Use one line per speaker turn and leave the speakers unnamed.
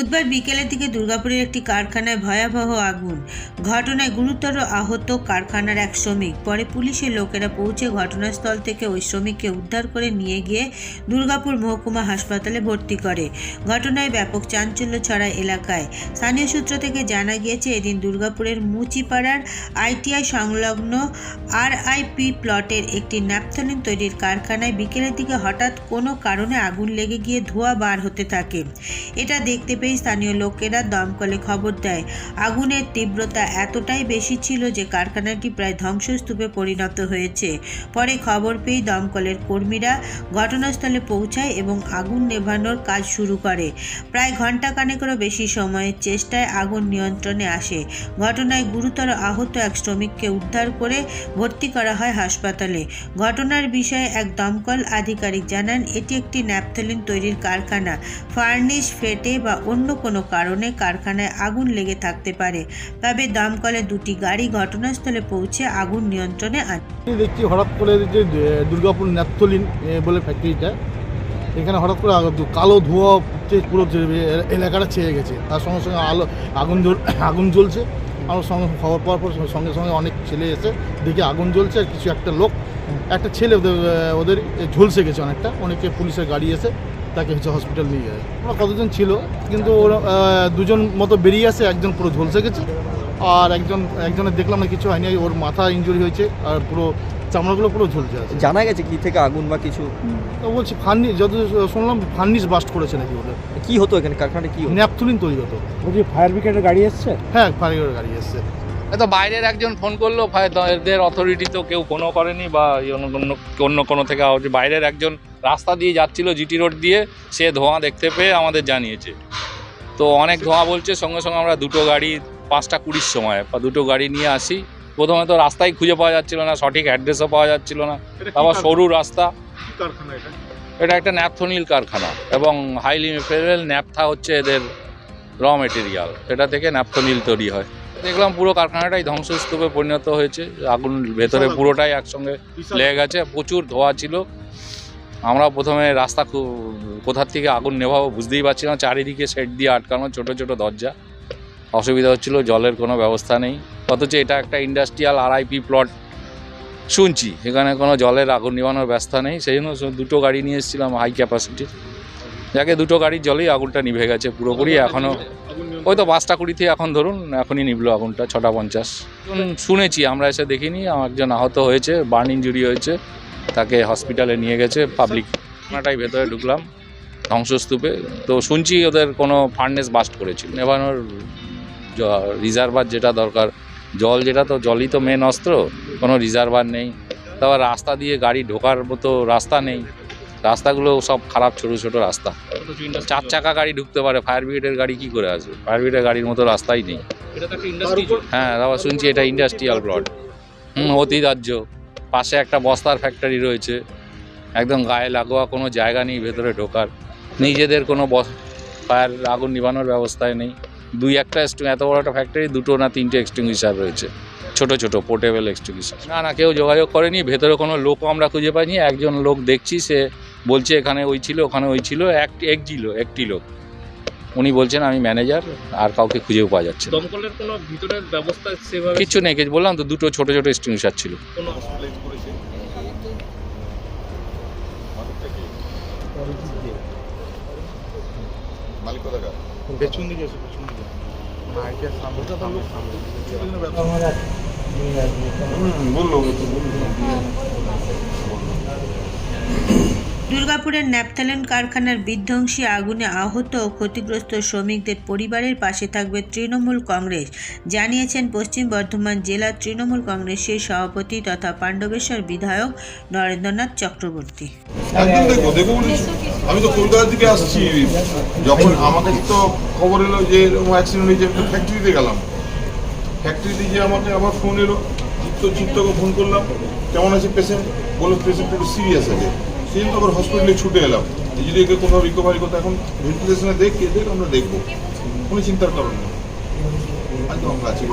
বুধবার বিকেলের দিকে দুর্গাপুরের একটি কারখানায় ভয়াবহ আগুন। ঘটনায় গুরুতর আহত কারখানার এক শ্রমিক। পরে পুলিশের লোকেরা পৌঁছে ঘটনাস্থল থেকে ওই শ্রমিককে উদ্ধার করে নিয়ে গিয়ে দুর্গাপুর মহকুমা হাসপাতালে ভর্তি করে। ঘটনায় ব্যাপক চাঞ্চল্য ছড়া এলাকায়। স্থানীয় সূত্র থেকে জানা গিয়েছে, এদিন দুর্গাপুরের মুচিপাড়ার আইটিআই সংলগ্ন আরআইপি প্লটের একটি ন্যাপথলিন তৈরির কারখানায় বিকেলের দিকে হঠাৎ কোনো কারণে আগুন লেগে গিয়ে ধোঁয়া বার হতে থাকে। এটা দেখতে পেয়ে স্থানীয় লোকেরা দমকলে খবর দেয়। আগুনের তীব্রতা এতটাই বেশি ছিল যে কারখানাটি প্রায় ধ্বংসস্তূপে পরিণত হয়েছে। পরে খবর পেয়ে দমকলের কর্মীরা ঘটনাস্থলে পৌঁছায় এবং আগুন নেভানোর কাজ শুরু করে। প্রায় ঘণ্টা কানেকেরও বেশি সময়ের চেষ্টায় আগুন নিয়ন্ত্রণে আসে। ঘটনায় গুরুতর আহত এক শ্রমিককে উদ্ধার করে ভর্তি করা হয় হাসপাতালে। ঘটনার বিষয়ে এক দমকল আধিকারিক জানান, এটি একটি ন্যাপথলিন তৈরির কারখানা। ফার্নিশ, ফেটে বা অন্য কোনো কারণে কারখানায় আগুন লেগে থাকতে পারে। তবে দমকলে দুটি গাড়ি ঘটনাস্থলে পৌঁছে আগুন নিয়ন্ত্রণে আনে
দেখছি হঠাৎ করে যে দুর্গাপুর ন্যাপথলিন বলে ফ্যাক্টরিটা এখানে হঠাৎ করে কালো ধোঁয়া পুরো এলাকাটা ছেয়ে গেছে। তার সঙ্গে সঙ্গে আলো, আগুন আগুন জ্বলছে। আমার সঙ্গে খবর পাওয়ার পর সঙ্গে সঙ্গে অনেক ছেলে এসে দেখে আগুন জ্বলছে, আর কিছু একটা লোক, একটা ছেলে ওদের ওদের ঝলসে গেছে অনেকটা। অনেকে পুলিশের গাড়ি এসে তাকে হচ্ছে হসপিটাল নিয়ে যায়। ওরা কতজন ছিল কিন্তু ওরা দুজন মতো বেরিয়ে আসে একজন পুরো ঝলসে গেছে আর একজন একজনের দেখলাম না কিছু হয়নি ওর মাথা ইঞ্জুরি হয়েছে আর পুরো চামড়াগুলো পুরো ঝুলছে আছে।
জানা গেছে কি থেকে আগুন বা কিছু?
তো বলছি ফার্নিশ যত শুনলাম ফার্নিশ বাস্ট করেছে নাকি ওদের।
কি হতো এখানে? কারখানাটা কি
ন্যাপথুলিন তৈরি হতো।
বলছি ফায়ার ব্রিগেডের গাড়ি এসছে?
হ্যাঁ ফায়ার ব্রিগেডের গাড়ি এসছে।
তো বাইরের একজন ফোন করল ফায়ার এদের অথরিটি তো কেউ ফোনও করেনি বা অন্য অন্য অন্য কোনো থেকে বাইরের একজন রাস্তা দিয়ে যাচ্ছিল জিটি রোড দিয়ে সে ধোঁয়া দেখতে পেয়ে আমাদের জানিয়েছে। তো অনেক ধোঁয়া বলছে সঙ্গে সঙ্গে আমরা দুটো গাড়ি পাঁচটা কুড়ির সময় বা দুটো গাড়ি নিয়ে আসি। প্রথমে তো রাস্তাই খুঁজে পাওয়া যাচ্ছিল না সঠিক অ্যাড্রেসও পাওয়া যাচ্ছিল না। আবার সরু রাস্তা। এটা? একটা ন্যাপথনিল কারখানা এবং হাইলি মেটেরিয়াল ন্যাপথা হচ্ছে এদের র মেটেরিয়াল এটা থেকে ন্যাপথনিল তৈরি হয়। দেখলাম পুরো কারখানাটাই ধ্বংসস্তূপে পরিণত হয়েছে। আগুন ভেতরে পুরোটাই একসঙ্গে লেগে গেছে। প্রচুর ধোয়া ছিল। আমরা প্রথমে রাস্তা কোথার থেকে আগুন নেভাবো বুঝতেই পারছি না, চারিদিকে সেট দিয়ে আটকানো, ছোট ছোট দরজা। অসুবিধা হচ্ছিল, জলের কোনো ব্যবস্থা নেই। অথচ এটা একটা ইন্ডাস্ট্রিয়াল আরআইপি প্লট শুনছি, এখানে কোনো জলের আগুন নিবানোর ব্যবস্থা নেই। সেই জন্য দুটো গাড়ি নিয়ে এসেছিলাম হাই ক্যাপাসিটির যাকে দুটো গাড়ির জলেই আগুনটা নিভে গেছে পুরোপুরি এখনও ওই তো পাঁচটা কুড়ি থেকে এখন ধরুন, এখনই নিভলো আগুনটা, ছটা পঞ্চাশ। শুনেছি, আমরা এসে দেখিনি আমার একজন আহত হয়েছে বার্ন ইঞ্জুরি হয়েছে। তাকে হসপিটালে নিয়ে গেছে পাবলিক ঘটনাটাই ভেতরে ঢুকলাম ধ্বংসস্তূপে। তো শুনছি ওদের কোনো ফার্নেস বাস্ট করেছিল। নেভানোর রিজার্ভার যেটা দরকার জল যেটা তো জলই তো মেন অস্ত্র কোনো রিজার্ভার নেই। তারপর রাস্তা দিয়ে গাড়ি ঢোকার মতো রাস্তা নেই। রাস্তাগুলো সব খারাপ ছোট ছোট রাস্তা। চার চাকা গাড়ি ঢুকতে পারে ফায়ার ব্রিগেডের গাড়ি কি করে আসবে? ফায়ার ব্রিগেডের গাড়ির মতো রাস্তাই নেই। হ্যাঁ তারপর শুনছি এটা ইন্ডাস্ট্রিয়াল প্লট হুম অতি রাজ্য পাশে একটা বস্তার ফ্যাক্টরি রয়েছে। একদম গায়ে লাগোয়া কোনো জায়গা নেই, ভেতরে ঢোকার। নিজেদের কোনো বস ফায়ার আগুন নিভানোর ব্যবস্থায় নেই। দুই একটা এত বড় একটা ফ্যাক্টরি দুটো না তিনটে এক্সটিংগুইশার রয়েছে। ছোট ছোট পোর্টেবল এক্সটিংগুইশার না না, কেউ যোগাযোগ করেনি, ভেতরে কোনো লোকও আমরা খুঁজে পাইনি। একজন লোক দেখছি, সে বলছে এখানে ওই ছিল, ওখানে ওই ছিল, এক এক ছিল একটি লোক। উনি বলছেন আমি ম্যানেজার আর কাউকে খুঁজেও পাওয়া যাচ্ছে না।
দমকলের কোনো ভিতরের ব্যবস্থা সেভাবে
কিচ্ছু নেই কিছু বললাম তো দুটো ছোট ছোট এক্সটিংগুইশার ছিল।
কোনো
পেছন দিকে এসে পেছন দিকে।
দুর্গাপুরের ন্যাপথালেন কারখানার বিধ্বংসী আগুনে আহত ও ক্ষতিগ্রস্ত শ্রমিকদের পরিবারের পাশে থাকবে তৃণমূল কংগ্রেস, জানিয়েছেন পশ্চিম বর্ধমান জেলা তৃণমূল কংগ্রেসের সভাপতি তথা পাণ্ডবেশ্বর বিধায়ক নরেন্দ্রনাথ চক্রবর্তী।
দেখব আমি তো কলকাতা থেকে আসছি। যখন আমাকে তো খবর এলো যে এরকম অ্যাক্সিডেন্ট হয়েছে একটা ফ্যাক্টরিতে গেলাম। ফ্যাক্টরিতে গিয়ে আমাকে আবার ফোন এলো, চিত্ত, চিত্তকে ফোন করলাম, কেমন আছে পেশেন্ট বলল পেশেন্ট একটু সিরিয়াস আছে। জন্য আবার হসপিটালে ছুটে এলাম। যদি একে কোথাও রিকভারি করতে, এখন ভেন্টিলেশনে দেখে, দেখ আমরা দেখব। কোনো চিন্তার কারণ নেই। একদম আমরা আছি